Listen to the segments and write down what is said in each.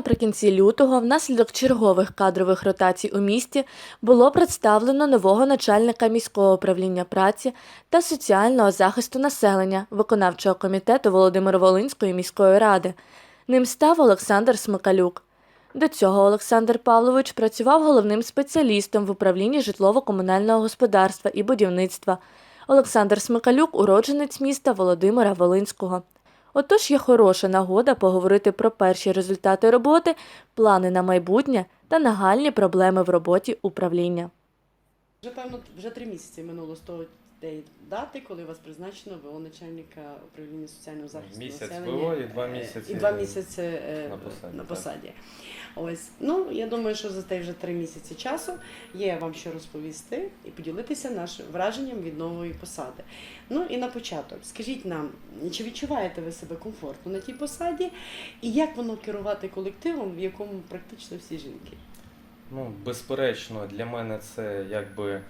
наприкінці лютого, внаслідок чергових кадрових ротацій у місті, було представлено нового начальника міського управління праці та соціального захисту населення виконавчого комітету Володимир-Волинської міської ради. Ним став Олександр Смикалюк. До цього Олександр Павлович працював головним спеціалістом в управлінні житлово-комунального господарства і будівництва. Олександр Смикалюк уродженець міста Володимира Волинського. Отож є хороша нагода поговорити про перші результати роботи, плани на майбутнє та нагальні проблеми в роботі управління. Вже певно вже три місяці минуло з того тієї дати, коли вас призначено ВО начальника управління соціального захисту Місяць населення. ВО і два Е, місяці і два місяці е, на посаді, на посаді. Ось ну я думаю, що за те вже три місяці часу є вам що розповісти і поділитися нашим враженням від нової посади. Ну і на початок, скажіть нам, чи відчуваєте ви себе комфортно на тій посаді, і як воно керувати колективом, в якому практично всі жінки? Ну, безперечно, для мене це якби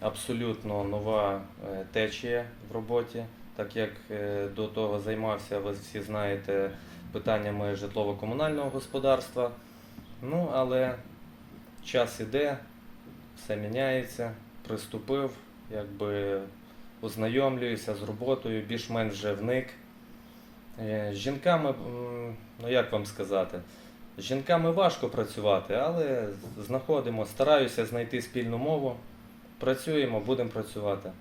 абсолютно нова е, течія в роботі, так як е, до того займався, ви всі знаєте, питаннями житлово-комунального господарства. Ну, але час іде, все міняється, приступив, якби ознайомлююся з роботою, більш-менш вже вник. Е, З жінками, ну як вам сказати, з жінками важко працювати, але знаходимо, стараюся знайти спільну мову. Працюємо, будемо працювати.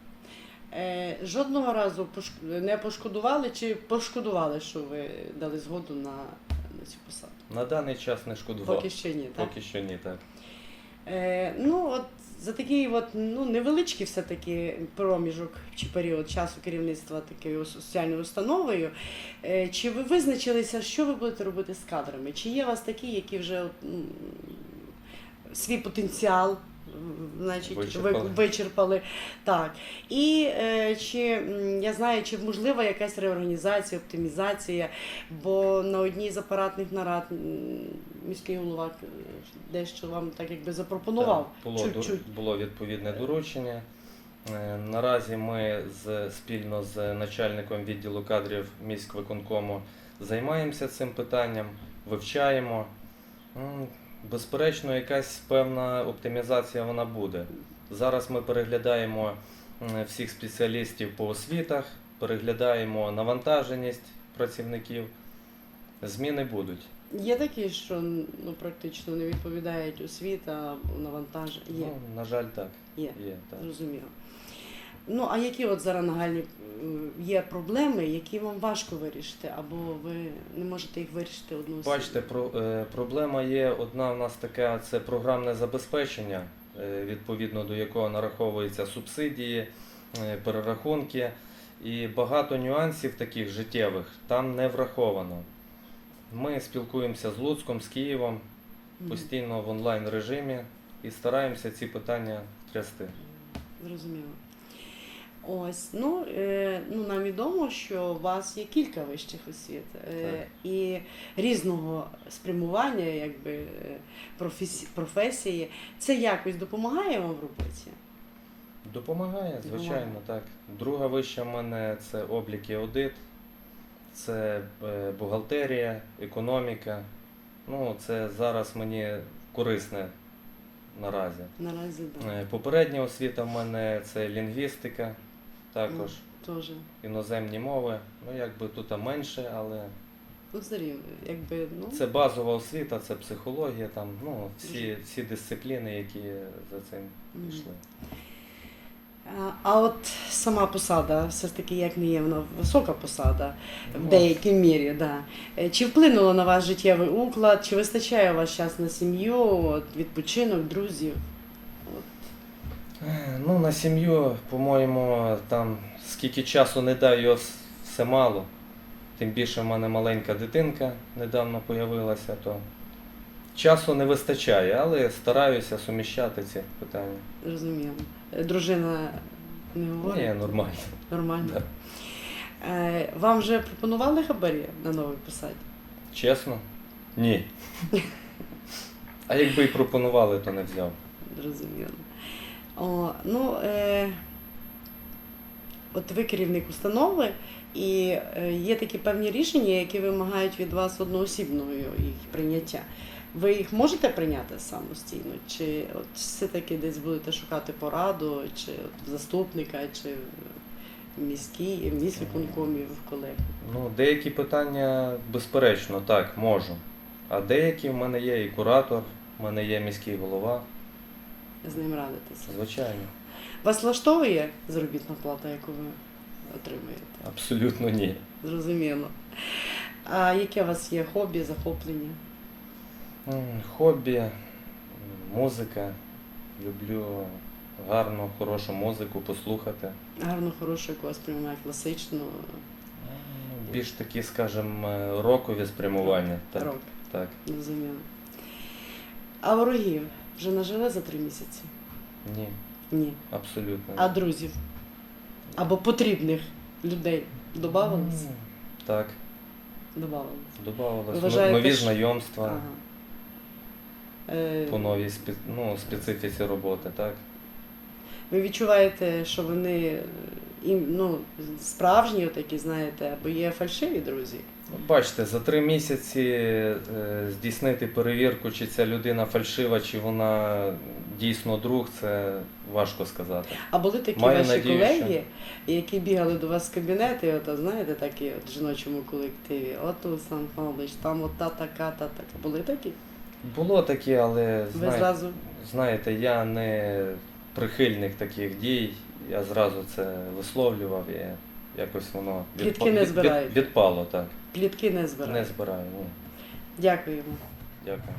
Е, жодного разу не пошкодували чи пошкодували, що ви дали згоду на, на цю посаду? На даний час не шкодував. Поки що ні, так? Поки що ні, так. Е, ну, от за такий от, ну, невеличкий все-таки проміжок чи період часу керівництва такою соціальною установою, е, чи ви визначилися, що ви будете робити з кадрами? Чи є у вас такі, які вже от, ну, свій потенціал м, значить, Вичерпали. ви вичерпали? Так. І е, чи я знаю, чи можлива якась реорганізація, оптимізація, бо на одній з апаратних нарад міський голова дещо вам так якби запропонував. Так, було, було відповідне доручення. Е, Наразі ми з, спільно з начальником відділу кадрів міськвиконкому займаємося цим питанням, вивчаємо. Безперечно, якась певна оптимізація вона буде. Зараз ми переглядаємо всіх спеціалістів по освітах, переглядаємо навантаженість працівників. Зміни будуть. Є такі, що ну, практично не відповідають освіта, навантаження. Ну, на жаль, так. є, Є, так. зрозуміло. Ну, а які от зараз нагальні є проблеми, які вам важко вирішити, або ви не можете їх вирішити одну Бачите, про, е, проблема є одна у нас така, це програмне забезпечення, е, відповідно до якого нараховуються субсидії, е, перерахунки. І багато нюансів таких життєвих там не враховано. Ми спілкуємося з Луцьком, з Києвом постійно в онлайн режимі і стараємося ці питання трясти. Зрозуміло. Ось, ну, е, ну нам відомо, що у вас є кілька вищих освіт е, і різного спрямування, якби е, професі, професії. Це якось допомагає вам в роботі? Допомагає, звичайно, Допомагає. так. Друга вища в мене це облік і аудит, це е, бухгалтерія, економіка. Ну, це зараз мені корисне наразі. Наразі так. Е, Попередня освіта в мене це лінгвістика, також Теж. іноземні мови. Ну, якби тут менше, але Ну, все рівно, якби, ну, це базова освіта, це психологія, там, ну, всі, всі дисципліни, які за цим Мгм. пішли. А, а от сама посада, все ж таки, як не є вона висока посада в Ну, деякій мірі, да. Е, Чи вплинуло на ваш життєвий уклад, чи вистачає у вас час на сім'ю, от, відпочинок, друзів? Ну, на сім'ю, по-моєму, там скільки часу не даю, його все мало. Тим більше в мене маленька дитинка недавно появилася, то часу не вистачає, але стараюся суміщати ці питання. Розумію. Е, Дружина не говорить? Ні, нормально. Нормально. Да. Е, вам вже пропонували хабарі на новій посаді? Чесно? Ні. А якби й пропонували, то не взяв. Зрозуміло. О, ну, е, от ви керівник установи, І е, є такі певні рішення, які вимагають від вас одноосібного їх прийняття. Ви їх можете прийняти самостійно, чи от все-таки десь будете шукати пораду, чи от заступника, чи міській, в міськвиконкомі, в колег? Ну, деякі питання, безперечно, так, можу. А деякі в мене є і куратор, в мене є міський голова. З ним радитися. Звичайно, Вас влаштовує заробітна плата, яку ви отримуєте? абсолютно ні. Зрозуміло. А яке у вас є хобі, захоплення? Хобі, музика. Люблю гарну, хорошу музику послухати. Гарно, хорошу, яку вас приймає класичну Ну, Більш такі, скажімо, рокові спрямування. Так, рок. так. Зрозуміло. А ворогів вже нажили за три місяці? Ні, Ні. абсолютно. А друзів? Або потрібних людей додавалось? М, Так, Добавилось. додавалось. Вважаєте, Нові що- знайомства Ага. Е, по новій спе- ну, специфіці роботи, так? Ви відчуваєте, що вони е, ім- ну, справжні, такі, знаєте, або є фальшиві друзі? Ну, Бачите, за три місяці е, здійснити перевірку, чи ця людина фальшива, чи вона дійсно друг, це важко сказати. А були такі Маю ваші надію, колеги, які бігали до вас з кабінету, і от, знаєте, такі от в жіночому колективі. От Олександр Павлович, там от та така, та така. Були такі? Було таке, але Ви зразу знаєте, я не прихильник таких дій. Я зразу це висловлював і якось воно Плітки не збираєте? відпало, так. плітки не Не збираю. Ні. Дякуємо. Дякую.